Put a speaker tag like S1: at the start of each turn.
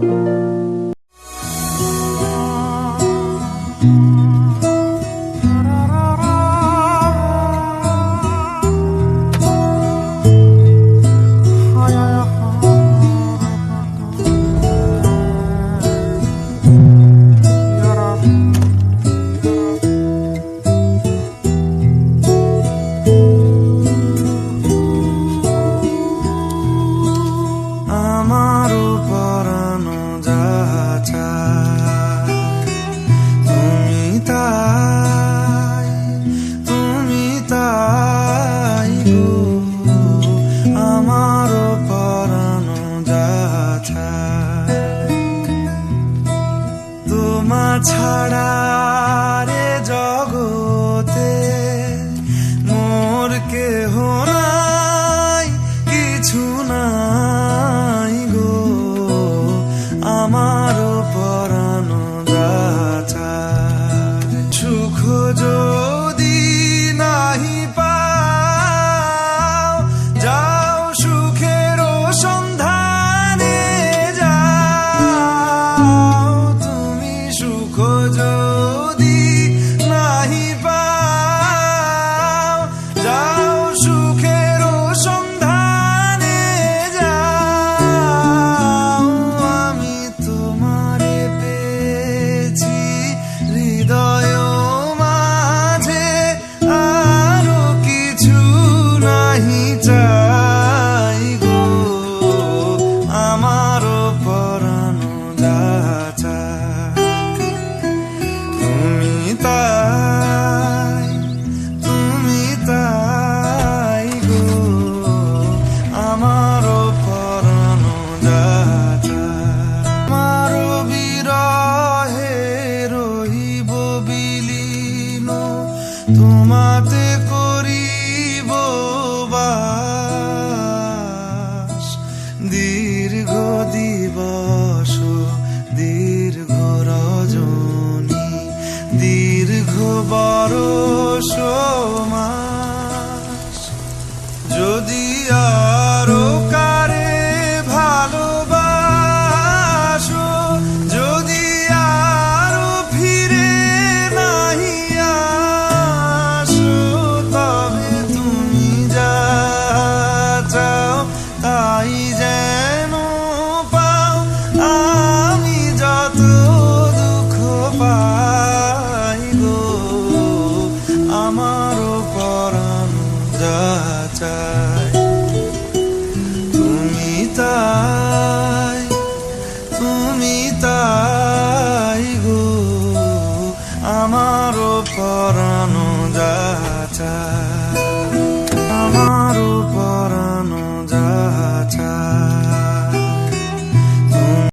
S1: Thank you. ছাড়ারে জগতে মোর কেহ নাই কিছু নাই গো। আমার দুঃখ যদি দিবস দীর্ঘ রজনী দীর্ঘ বরস মাস। যদি আ চাই তুমি তাই তুমি তাই গো আমারও পরানো যা চাই আমার